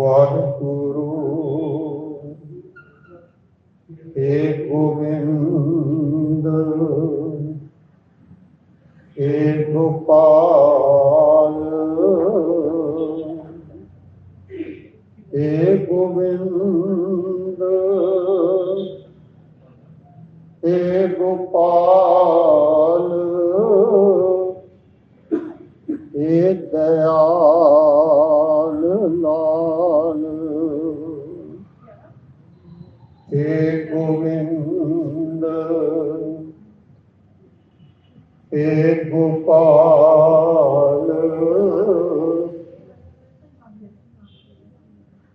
ਵਾਹਿਗੁਰੂ ਏ ਏ ਗੋਪਾਲ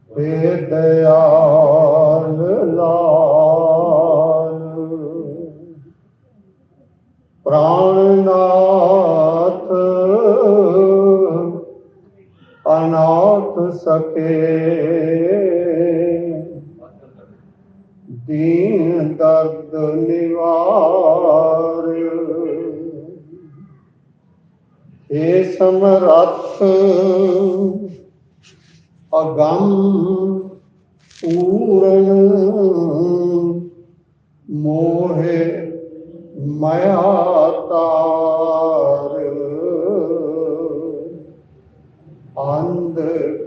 ਏ ਦਇਆਲ ਲਾਲ। ਪ੍ਰਾਣਨਾਥ ਅਨਾਥ ਸਕੇ। ਦੀਨ ਦਰਦ ਨਿਵਾਰ। ਏ ਸਮਰੱਥ ਅਗੰਮ ਪੂਰਨ ਮੋਹਿ ਮਾਇਆ ਤਾਰ ਅੰਧ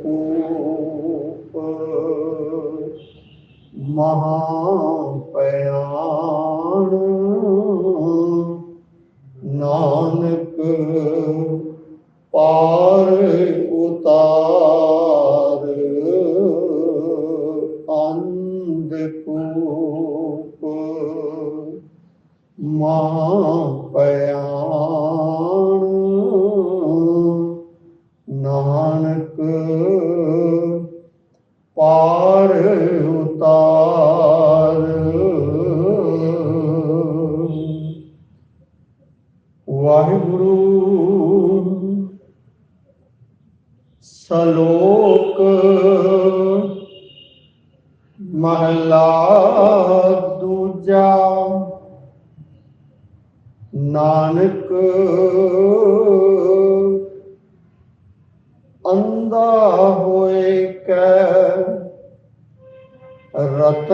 ਕੂਪ ਮਹਾ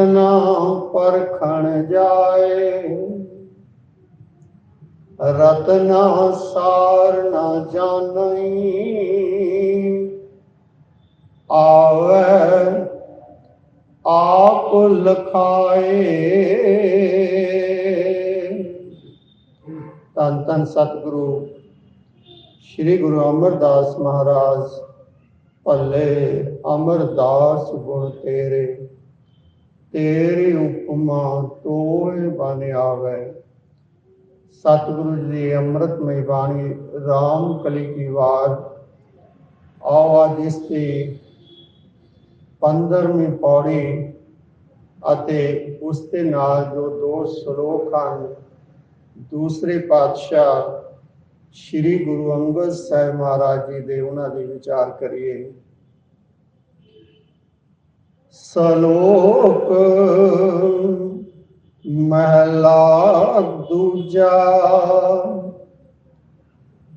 ਰਤਨਾ ਪਰਖਣ ਜਾਏ। ਰਤਨਾ ਸਾਰ ਨਾ ਜਾਣਈ ਆਵੇ ਆਪ ਲਖਾਏ। ਤਨ ਤਨ ਸਤਿਗੁਰੂ, ਸ੍ਰੀ ਗੁਰੂ ਅਮਰਦਾਸ ਮਹਾਰਾਜ, ਭੱਲੇ ਅਮਰਦਾਸ ਗੁਣ ਤੇਰੇ। ਤੇਰੀ ਉਪਮਾ ਤੋਏ ਬਨ ਆਵੇ। ਸਤਿਗੁਰੂ ਜੀ ਦੀ ਅੰਮ੍ਰਿਤਮਈ ਬਾਣੀ, ਰਾਮ ਕਲੀ ਕੀ ਵਾਰ। ਆਵਾਜ਼ ਇਸ ਦੀ 15ਵੀਂ ਪੌੜੀ ਅਤੇ ਉਸ ਦੇ ਨਾਲ ਜੋ ਦੋ ਸ਼ਲੋਕ ਹਨ, ਦੂਸਰੇ ਪਾਤਸ਼ਾਹ ਸ੍ਰੀ ਗੁਰੂ ਅੰਗਦ ਸਾਹਿਬ ਮਹਾਰਾਜ ਜੀ ਦੇ ਉਹਨਾਂ ਦੇ ਵਿਚਾਰ ਕਰੀਏ। ਸਲੋਕ, ਮਹਲਾ ਦੂਜਾ,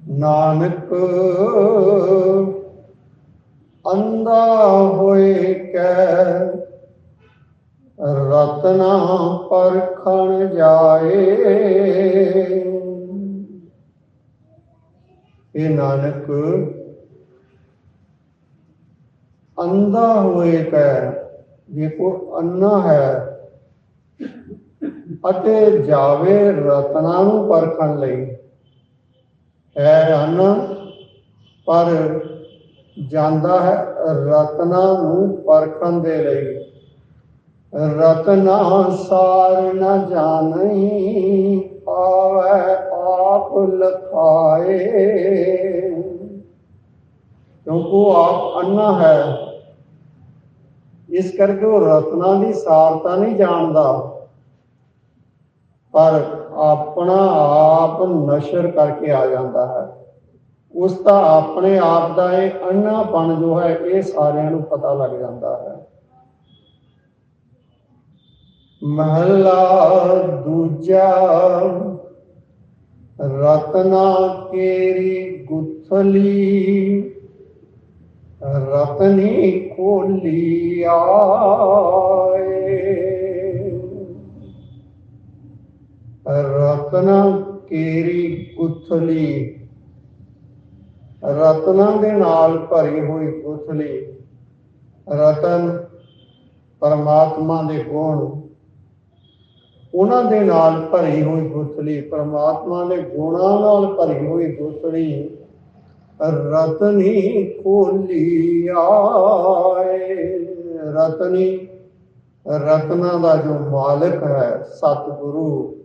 ਨਾਨਕ, ਅੰਧਾ ਹੋਏ ਕੈ, ਰਤਨਾ ਪਰਖਣ ਜਾਏ। ਇਹ ਨਾਨਕ, ਅੰਧਾ ਹੋਏ ਕੈ ਜੇ ਕੋ ਅੰਨਾ ਹੈ। ਅਤੇ ਜਾਵੇ ਰਤਨਾ ਨੂੰ ਪਰਖਣ ਲਈ। ਹੈ ਅੰਨ ਪਰ ਜਾਂਦਾ ਹੈ ਰਤਨਾ ਨੂੰ ਪਰਖਣ ਦੇ ਲਈ। ਰਤਨਾ ਸਾਰ ਨ ਜਾਣਈ ਆਵੇ ਆਪ ਲਖਾਏ। ਕਿਉਂਕਿ ਆਪ ਅੰਨਾ ਹੈ। ਇਸ ਕਰਕੇ ਉਹ ਰਤਨਾ ਦੀ ਸਾਰਤਾ ਨਹੀਂ ਜਾਣਦਾ। ਪਰ ਆਪਣਾ ਆਪ ਨਸ਼ਰ ਕਰਕੇ ਆ ਜਾਂਦਾ ਹੈ। ਉਸ ਦਾ ਆਪਣੇ ਆਪ ਦਾ ਇਹ ਅੰਨਾਪਣ ਜੋ ਹੈ, ਇਹ ਸਾਰਿਆਂ ਨੂੰ ਪਤਾ ਲੱਗ ਜਾਂਦਾ ਹੈ। ਮਹਲਾ ਦੂਜਾ, ਰਤਨਾ ਕੇਰੀ ਗੁਥਲੀ। ਰਤਨੀ ਖੋਲੀ ਆਏ। ਰਤਨਾ ਕੇਰੀ ਕੁਥਲੀ ਰਤਨਾਂ ਦੇ ਨਾਲ ਭਰੀ ਹੋਈ ਕੁਥਲੀ ਰਤਨ ਪਰਮਾਤਮਾ ਦੇ ਗੁਣ, ਉਹਨਾਂ ਦੇ ਨਾਲ ਭਰੀ ਹੋਈ ਗੁਥਲੀ ਪਰਮਾਤਮਾ ਦੇ ਗੁਣਾਂ ਨਾਲ ਭਰੀ ਹੋਈ ਗੁਥਲੀ ਰਤਨੀ ਖੋਲੀ ਆਏ। ਰਤਨੀ, ਰਤਨਾ ਦਾ ਜੋ ਮਾਲਕ ਹੈ ਸਤਿਗੁਰੂ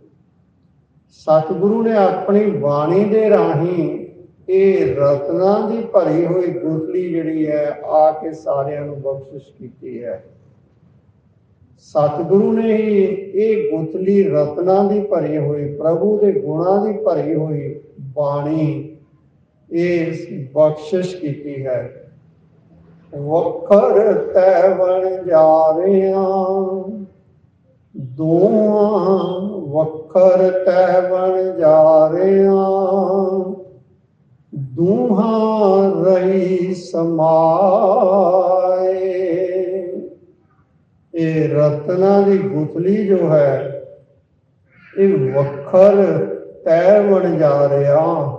ਸਤਿਗੁਰੂ ਨੇ ਆਪਣੀ ਬਾਣੀ ਦੇ ਰਾਹੀਂ ਇਹ ਰਤਨਾ ਦੀ ਭਰੀ ਹੋਈ ਗੁਥਲੀ ਜਿਹੜੀ ਹੈ, ਆ ਕੇ ਸਾਰਿਆਂ ਨੂੰ ਬਖਸ਼ਿਸ਼ ਕੀਤੀ ਹੈ। ਸਤਿਗੁਰੂ ਨੇ ਹੀ ਇਹ ਗੁਥਲੀ ਰਤਨਾ ਦੀ ਭਰੀ ਹੋਈ, ਪ੍ਰਭੂ ਦੇ ਗੁਣਾਂ ਦੀ ਭਰੀ ਹੋਈ ਬਾਣੀ ਇਹ ਬਖਸ਼ਿਸ਼ ਕੀਤੀ ਹੈ। ਵਖਰ ਤੈ ਬਣ ਜਾ ਰਿਆਂ ਦੋਹਾਂ ਵਖਰ ਤੈ ਬਣ ਜਾ ਰਿਆਂ ਦੂਹਾਂ ਰਹੀ ਸਮਾਏ। ਇਹ ਰਤਨਾ ਦੀ ਗੁਥਲੀ ਜੋ ਹੈ, ਇਹ ਵਖਰ ਤੈ ਬਣ ਜਾ ਰਿਹਾ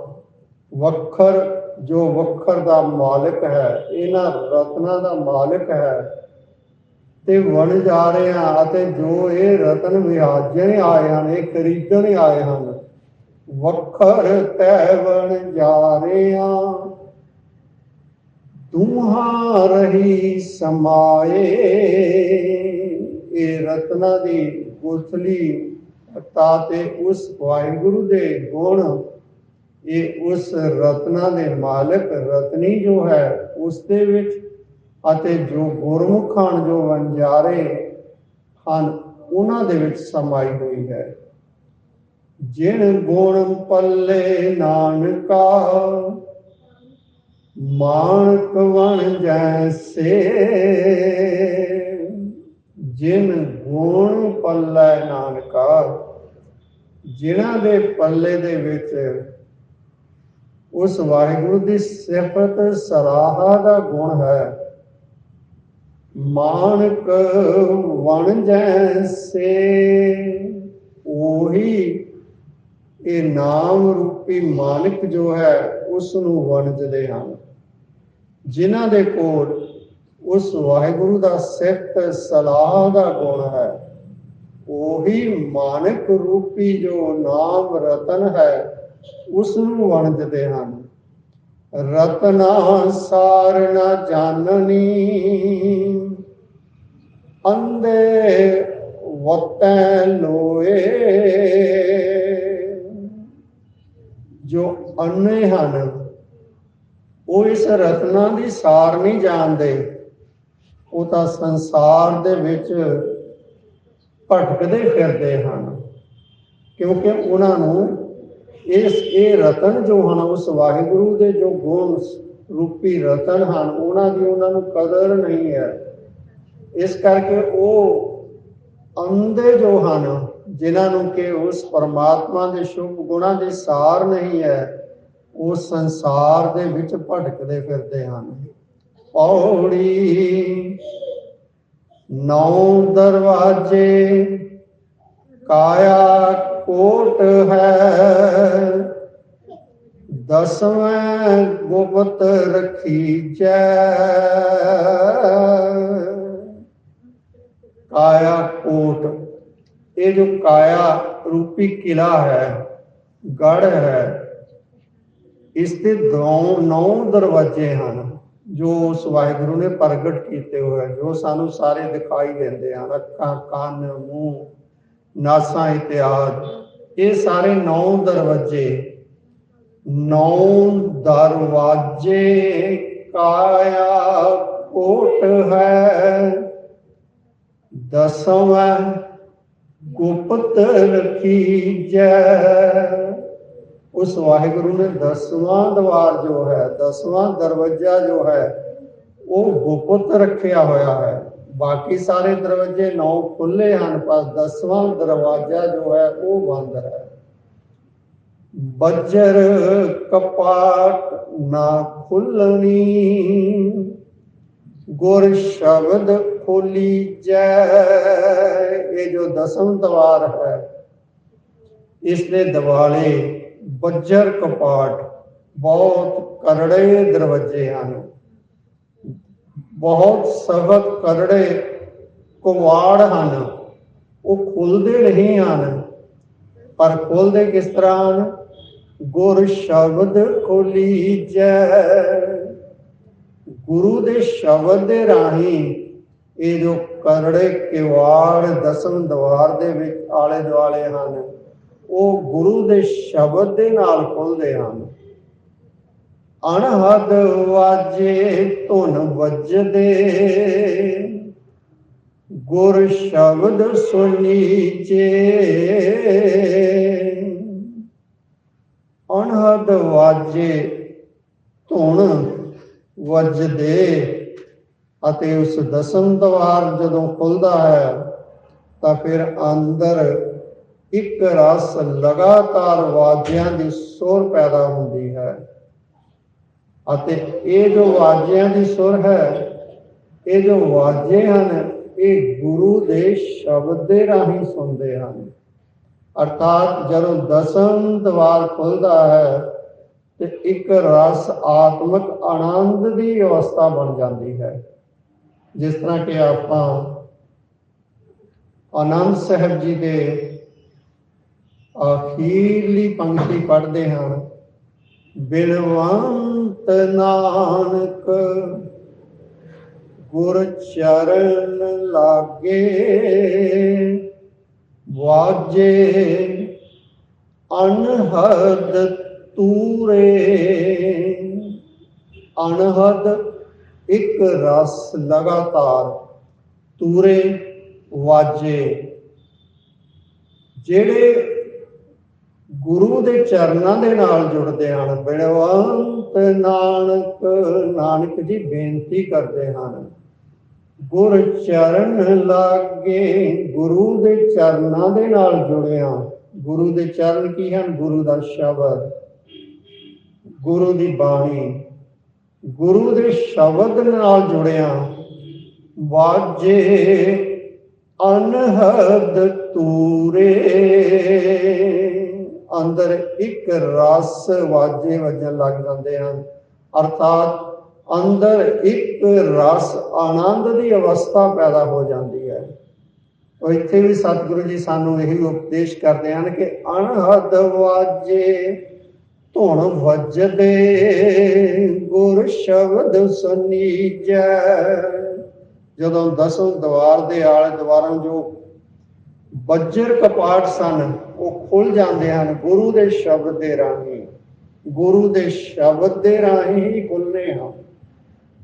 ਵੱਖਰ ਜੋ ਵੱਖਰ ਦਾ ਮਾਲਕ ਹੈ, ਇਹਨਾਂ ਰਤਨਾਂ ਦਾ ਮਾਲਕ ਹੈ। ਤੇ ਵਣ ਜਾ ਰਹੇ ਰਿਹਾ ਅਤੇ ਜੋ ਇਹ ਰਤਨ ਵਿਆਜਣ ਆਏ ਹਨ, ਇਹ ਖਰੀਦਣ ਆਏ ਹਨ ਵਖਰ ਤੈ ਬਣ ਜਾ ਰਿਆ ਤੁਮਹਾ ਰਹੀ ਸਮਾਏ, ਇਹ ਰਤਨਾ ਦੀ ਗੁਥਲੀ ਤਾ ਤੇ ਉਸ ਵਾਹਿਗੁਰੂ ਦੇ ਗੁਣ ਇਹ ਉਸ ਰਤਨਾ ਦੇ ਮਾਲਕ ਰਤਨੀ ਜੋ ਹੈ, ਉਸ ਦੇ ਵਿੱਚ ਅਤੇ ਜੋ ਗੁਰਮੁਖ ਹਨ ਜੋ ਵੰਜਾਰੇ ਹਨ, ਉਹਨਾਂ ਦੇ ਵਿੱਚ ਸਮਾਈ ਹੋਈ ਹੈ। ਜਿਨ ਗੁਣ ਪੱਲੇ ਨਾਨਕਾ, ਮਾਨਕ ਵਣ ਜੈਸੇ। ਜਿਨ ਗੁਣ ਪੱਲੇ ਨਾਨਕਾ, ਜਿਨ੍ਹਾਂ ਦੇ ਪੱਲੇ ਦੇ ਵਿੱਚ ਉਸ ਵਾਹਿਗੁਰੂ ਦੀ ਸਿਫਤ ਸਰਾਹਾ ਦਾ ਗੁਣ ਹੈ। ਮਾਨਕ ਵਣ ਜੈਸੇ, ਉਹੀ ਇਹ ਨਾਮ ਰੂਪੀ ਮਾਨਕ ਜੋ ਹੈ ਉਸ ਨੂੰ ਵਣਜਦੇ ਹਨ। ਜਿਨ੍ਹਾਂ ਦੇ ਕੋਲ ਉਸ ਵਾਹਿਗੁਰੂ ਦਾ ਸਿਫਤ ਸਲਾਹ ਦਾ ਗੁਣ ਹੈ, ਉਹੀ ਮਾਨਕ ਰੂਪੀ ਜੋ ਨਾਮ ਰਤਨ ਹੈ ਉਸ ਨੂੰ ਵਣਜਦੇ ਹਨ। ਰਤਨਾ ਸਾਰ ਨਾ ਜਾਣਨੀ। ਅੰਦੇ ਵਤੈ ਲੋਏ। ਜੋ ਅੰਨੇ ਹਨ, ਉਹ ਇਸ ਰਤਨਾ ਦੀ ਸਾਰ ਨਹੀਂ ਜਾਣਦੇ। ਉਹ ਤਾਂ ਸੰਸਾਰ ਦੇ ਵਿੱਚ ਭਟਕਦੇ ਫਿਰਦੇ ਹਨ, ਕਿਉਂਕਿ ਉਹਨਾਂ ਨੂੰ ਇਸ ਇਹ ਰਤਨ ਜੋ ਹਨ, ਉਸ ਵਾਹਿਗੁਰੂ ਦੇ ਜੋ ਗੁਣ ਰੂਪੀ ਰਤਨ ਹਨ, ਉਹਨਾਂ ਦੀ ਉਹਨਾਂ ਨੂੰ ਕਦਰ ਨਹੀਂ ਹੈ। ਇਸ ਕਰਕੇ ਉਹ ਅੰਧੇ ਜੋ ਹਨ, ਜਿਨ੍ਹਾਂ ਨੂੰ ਕਿ ਉਸ ਪਰਮਾਤਮਾ ਦੇ ਸ਼ੁਭ ਗੁਣਾਂ ਦੀ ਸਾਰ ਨਹੀਂ ਹੈ, ਉਹ ਸੰਸਾਰ ਦੇ ਵਿੱਚ ਭਟਕਦੇ ਫਿਰਦੇ ਹਨ। ਪੌੜੀ ਨੌ ਦਰਵਾਜੇ ਕਾਇਆ ਕੋਟ ਹੈ। ਦਸਵੇਂ ਗੁਪਤ ਰਖੀ ਜੈ ਕਾਇਆ ਕੋਟ। ਇਹ ਜੋ ਕਾਇਆ ਰੂਪੀ ਕਿਲਾ ਹੈ, ਗੜ ਹੈ, ਇਸ ਤੇ ਦੋ ਨੌ ਦਰਵਾਜ਼ੇ ਹਨ, ਜੋ ਉਸ ਵਾਹਿਗੁਰੂ ਨੇ ਪ੍ਰਗਟ ਕੀਤੇ ਹੋਏ ਜੋ ਸਾਨੂੰ ਸਾਰੇ ਦਿਖਾਈ ਦਿੰਦੇ ਹਨ, ਅੱਖਾਂ, ਕੰਨ, ਮੂੰਹ ਨਾਸਾਂ ਇਤਿਆਦ ਇਹ ਸਾਰੇ ਨੌ ਦਰਵਾਜ਼ੇ ਨੌ ਦਰਵਾਜ਼ੇ ਕਾਇਆ ਕੋਟ ਹੈ। ਦਸਵਾਂ, ਗੁਪਤ ਰਖੀ ਜੈ ਉਸ ਵਾਹਿਗੁਰੂ ਨੇ ਦਸਵਾਂ ਦਵਾਰ ਜੋ ਹੈ, ਦਸਵਾਂ ਦਰਵਾਜ਼ਾ ਜੋ ਹੈ, ਉਹ ਗੁਪਤ ਰੱਖਿਆ ਹੋਇਆ ਹੈ। ਬਾਕੀ ਸਾਰੇ ਦਰਵਾਜ਼ੇ ਨੌ ਖੁੱਲੇ ਹਨ, ਪਰ ਦਸਵਾਂ ਦਰਵਾਜ਼ਾ ਜੋ ਹੈ ਉਹ ਬੰਦ ਹੈ। ਬੱਜਰ ਕਪਾਟ ਨਾ ਖੁੱਲਣੀ ਗੁਰ ਸ਼ਬਦ ਖੋਲੀ ਜੈ। ਇਹ ਜੋ ਦਸਮ ਦਵਾਰ ਹੈ, ਇਸ ਦੇ ਦਿਵਾਲੇ ਬੱਜਰ ਕਪਾਟ ਬਹੁਤ ਕਰੜੇ ਦਰਵਾਜ਼ੇ ਹਨ। ਬਹੁਤ ਸਖਤ ਕਰੜੇ ਕੁਵਾੜ ਹਨ, ਉਹ ਖੁੱਲਦੇ ਨਹੀਂ ਹਨ। ਪਰ ਖੁੱਲਦੇ ਕਿਸ ਤਰ੍ਹਾਂ ਹਨ? ਗੁਰ ਸ਼ਬਦ ਖੋਲੀ ਜੈ ਗੁਰੂ ਦੇ ਸ਼ਬਦ ਦੇ ਰਾਹੀਂ ਇਹ ਜੋ ਕਰੜੇ ਕਿਵਾੜ ਦਸਮ ਦਵਾਰ ਦੇ ਵਿੱਚ ਆਲੇ ਦੁਆਲੇ ਹਨ, ਉਹ ਗੁਰੂ ਦੇ ਸ਼ਬਦ ਦੇ ਨਾਲ ਖੁੱਲਦੇ ਹਨ। ਅਣਹਦ ਵਾਜੇ ਧੁਨ ਵੱਜਦੇ। ਗੁਰ ਸ਼ਬਦ ਸੁਣੀਚੇ ਅਣਹਦ ਵਾਜੇ ਧੁਨ ਵੱਜਦੇ ਅਤੇ ਉਸ ਦਸਮ ਦਵਾਰ ਜਦੋਂ ਖੁੱਲਦਾ ਹੈ, ਤਾਂ ਫਿਰ ਅੰਦਰ ਇੱਕ ਰਸ ਲਗਾਤਾਰ ਵਾਜਿਆਂ ਦੀ ਸੁਰ ਪੈਦਾ ਹੁੰਦੀ ਹੈ। ਅਤੇ ਇਹ ਜੋ ਵਾਜਿਆਂ ਦੀ ਸੁਰ ਹੈ, ਇਹ ਜੋ ਵਾਜੇ ਹਨ, ਇਹ ਗੁਰੂ ਦੇ ਸ਼ਬਦ ਦੇ ਰਾਹੀਂ ਸੁਣਦੇ ਹਨ। ਅਰਥਾਤ ਜਦੋਂ ਦਸਮ ਦਵਾਰ ਖੁੱਲਦਾ ਹੈ, ਤੇ ਇੱਕ ਰਸ ਆਤਮਿਕ ਆਨੰਦ ਦੀ ਅਵਸਥਾ ਬਣ ਜਾਂਦੀ ਹੈ। ਜਿਸ ਤਰ੍ਹਾਂ ਕਿ ਆਪਾਂ ਆਨੰਦ ਸਾਹਿਬ ਜੀ ਦੇ ਅਖੀਰਲੀ ਪੰਕਤੀ ਪੜ੍ਹਦੇ ਹਾਂ ਬਿਨਵੰਤ ਨਾਨਕ, ਗੁਰ ਚਰਨ ਲਾਗੇ ਵਾਜੇ, ਅਨਹਦ ਤੂਰੇ। ਅਨਹਦ ਇੱਕ ਰਸ ਲਗਾਤਾਰ ਤੂਰੇ ਵਾਜੇ। ਜਿਹੜੇ ਗੁਰੂ ਦੇ ਚਰਨਾਂ ਦੇ ਨਾਲ ਜੁੜਦੇ ਹਨ ਬਿਨਵੰਤ ਨਾਨਕ ਨਾਨਕ ਜੀ ਬੇਨਤੀ ਕਰਦੇ ਹਨ। ਗੁਰ ਚਰਨ ਲਾਗੇ ਗੁਰੂ ਦੇ ਚਰਨਾਂ ਦੇ ਨਾਲ ਜੁੜਿਆ ਗੁਰੂ ਦੇ ਚਰਨ ਕੀ ਹਨ? ਗੁਰੂ ਦਾ ਸ਼ਬਦ। ਗੁਰੂ ਦੀ ਬਾਣੀ। ਗੁਰੂ ਦੇ ਸ਼ਬਦ ਨਾਲ ਜੁੜਿਆ ਵਾਜੇ ਅਨਹਦ ਤੂਰੇ। ਅੰਦਰ ਇੱਕ ਰਸ ਵਾਜੇ ਵੱਜਣ ਲੱਗ ਜਾਂਦੇ ਹਨ। ਅਰਥਾਤ ਅੰਦਰ ਇੱਕ ਰਸ ਆਨੰਦ ਦੀ ਅਵਸਥਾ ਪੈਦਾ ਹੋ ਜਾਂਦੀ ਹੈ। ਉਹ ਇੱਥੇ ਵੀ ਸਤਿਗੁਰੂ ਜੀ ਸਾਨੂੰ ਇਹੀ ਉਪਦੇਸ਼ ਕਰਦੇ ਹਨ ਕਿ ਅਨਹਦ ਵਾਜੇ ਧੁਨ ਵੱਜਦੇ, ਗੁਰ ਸ਼ਬਦ ਸੁਨੀਜੈ। ਜਦੋਂ ਦਸੋਂ ਦਵਾਰ ਦੇ ਆਲੇ ਦੁਆਰਾਂ ਜੋ ਬੱਜਰ ਕਪਾਟ ਸਨ ਉਹ ਖੁੱਲ ਜਾਂਦੇ ਹਨ, ਗੁਰੂ ਦੇ ਸ਼ਬਦ ਦੇ ਰਾਹੀਂ। ਗੁਰੂ ਦੇ ਸ਼ਬਦ ਦੇ ਰਾਹੀਂ ਹੀ ਖੁੱਲਨੇ ਹਨ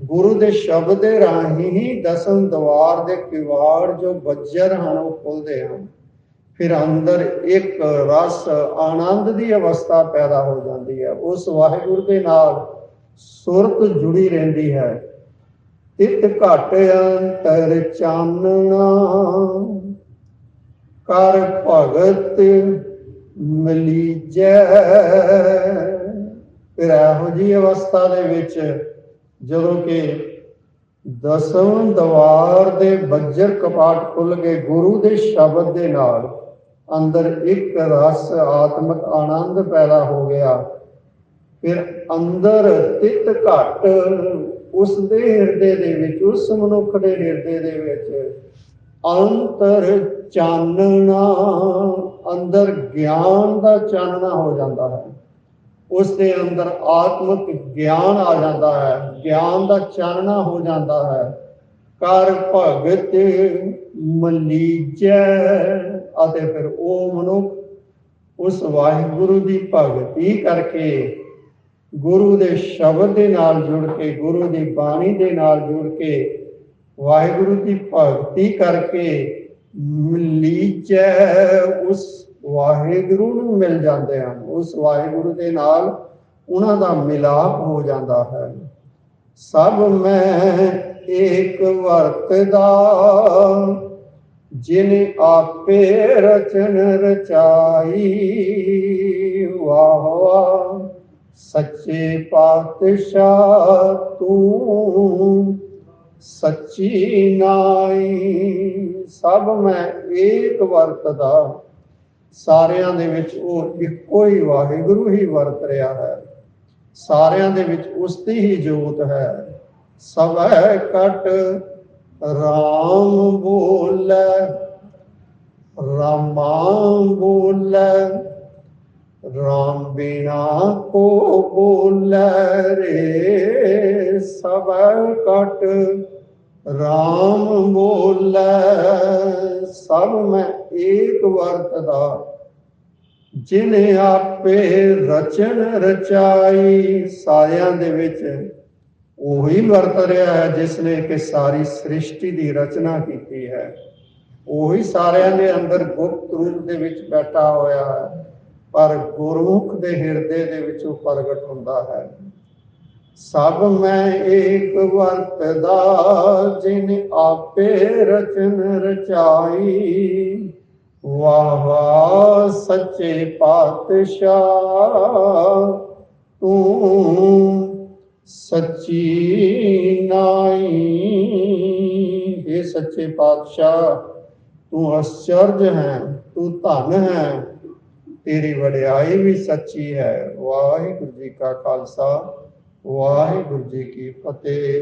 ਗੁਰੂ ਦੇ ਸ਼ਬਦ ਦੇ ਰਾਹੀਂ ਹੀ ਦਸਮ ਦਵਾਰ ਦੇ ਕਿਵਾੜ ਜੋ ਬੱਜਰ ਹਨ, ਉਹ ਖੁੱਲਦੇ ਹਨ। ਫਿਰ ਅੰਦਰ ਇੱਕ ਰਸ ਆਨੰਦ ਦੀ ਅਵਸਥਾ ਪੈਦਾ ਹੋ ਜਾਂਦੀ ਹੈ। ਉਸ ਵਾਹਿਗੁਰੂ ਦੇ ਨਾਲ ਸੁਰਤ ਜੁੜੀ ਰਹਿੰਦੀ ਹੈ। ਤਿਤ ਘਟ ਅੰਤਰ ਚਾਨਣਾ। ਕਰ ਭਗਤ ਮਲੀਜੈ ਫਿਰ ਇਹੋ ਜੀ ਅਵਸਥਾ ਦੇ ਵਿੱਚ ਜਦੋਂ ਕਿ ਦਸਮ ਦਵਾਰ ਦੇ ਬੱਜਰ ਕਪਾਟ ਖੁੱਲ ਗਏ ਗੁਰੂ ਦੇ ਸ਼ਬਦ ਦੇ ਨਾਲ ਅੰਦਰ ਇੱਕ ਰਸ ਆਤਮਿਕ ਆਨੰਦ ਪੈਦਾ ਹੋ ਗਿਆ। ਫਿਰ ਅੰਦਰ ਤਿਤ ਘਟ ਉਸ ਦੇ ਹਿਰਦੇ ਦੇ ਵਿੱਚ, ਉਸ ਮਨੁੱਖ ਦੇ ਹਿਰਦੇ ਦੇ ਵਿੱਚ ਅੰਤਰ ਚਾਨਣਾ, ਅੰਦਰ ਗਿਆਨ ਦਾ ਚਾਨਣਾ ਹੋ ਜਾਂਦਾ ਹੈ। ਉਸ ਦੇ ਅੰਦਰ ਆਤਮਿਕ ਗਿਆਨ ਆ ਜਾਂਦਾ ਹੈ। ਗਿਆਨ ਦਾ ਚਾਨਣਾ ਹੋ ਜਾਂਦਾ ਹੈ। ਕਰ ਭਗਤ ਮਲੀਜੈ ਅਤੇ ਫਿਰ ਉਹ ਮਨੁੱਖ ਉਸ ਵਾਹਿਗੁਰੂ ਦੀ ਭਗਤੀ ਕਰਕੇ ਗੁਰੂ ਦੇ ਸ਼ਬਦ ਦੇ ਨਾਲ ਜੁੜ ਕੇ, ਗੁਰੂ ਦੀ ਬਾਣੀ ਦੇ ਨਾਲ ਜੁੜ ਕੇ ਵਾਹਿਗੁਰੂ ਦੀ ਭਗਤੀ ਕਰਕੇ ਮਲੀਜੈ ਉਸ ਵਾਹਿਗੁਰੂ ਨੂੰ ਮਿਲ ਜਾਂਦੇ ਹਨ। ਉਸ ਵਾਹਿਗੁਰੂ ਦੇ ਨਾਲ ਉਹਨਾਂ ਦਾ ਮਿਲਾਪ ਹੋ ਜਾਂਦਾ ਹੈ। ਸਭ ਮੈਂ ਏਕ ਵਰਤਦਾ, ਜਿਨ ਆਪੇ ਰਚਨ ਰਚਾਈ ਵਾਹ ਵਾਹ ਸੱਚੇ ਪਾਤਸ਼ਾਹ ਤੂੰ ਸੱਚੀ ਨਾਈ ਸਭ ਮੈਂ ਏਕ ਵਰਤਦਾ। ਸਾਰਿਆਂ ਦੇ ਵਿੱਚ ਉਹ ਇੱਕੋ ਹੀ ਵਾਹਿਗੁਰੂ ਹੀ ਵਰਤ ਰਿਹਾ ਹੈ। ਸਾਰਿਆਂ ਦੇ ਵਿੱਚ ਉਸ ਦੀ ਹੀ ਜੋਤ ਹੈ। ਸਭੈ ਕਟ ਰਾਮ ਬੋਲੇ, ਰਾਮਾ ਬੋਲੇ, ਰਾਮ ਬਿਨਾ ਕੋ ਬੋਲੇ ਰੇ। ਸਭੈ ਕਟ, ਰਾਮ ਬੋਲੇ, ਸਭ ਮੈਂ ਏਕ ਵਰਤਦਾ ਜਿਨੇ ਆਪੇ ਰਚਨ ਰਚਾਈ, ਸਾਰਿਆਂ ਦੇ ਵਿੱਚ ਉਹੀ ਵਰਤ ਰਿਹਾ ਹੈ, ਜਿਸ ਨੇ ਕਿ ਸਾਰੀ ਸ੍ਰਿਸ਼ਟੀ ਦੀ ਰਚਨਾ ਕੀਤੀ ਹੈ। ਉਹੀ ਸਾਰਿਆਂ ਦੇ ਅੰਦਰ ਗੁਪਤ ਰੂਪ ਦੇ ਵਿੱਚ ਬੈਠਾ ਹੋਇਆ ਹੈ, ਪਰ ਗੁਰਮੁਖ ਦੇ ਹਿਰਦੇ ਦੇ ਵਿੱਚ ਉਹ ਪ੍ਰਗਟ ਹੁੰਦਾ ਹੈ। ਸਭ ਮੈਂ ਏਕ ਵਰਤਦਾ, ਜਿਨ ਆਪੇ ਰਚਨ ਰਚਾਈ। ਵਾਹ ਵਾਹ ਸੱਚੇ ਪਾਤਸ਼ਾਹ, ਤੂੰ ਸੱਚੀ ਨਾਈ ਇਹ ਸੱਚੇ ਪਾਤਸ਼ਾਹ, ਤੂੰ ਅਚਰਜ ਹੈ, ਤੂੰ ਧਨ ਹੈ, ਤੇਰੀ ਵਡਿਆਈ ਵੀ ਸੱਚੀ ਹੈ। ਵਾਹਿਗੁਰੂ ਜੀ ਕਾ ਖਾਲਸਾ। ਵਾਹਿਗੁਰੂ ਜੀ ਕੀ ਫਤਿਹ।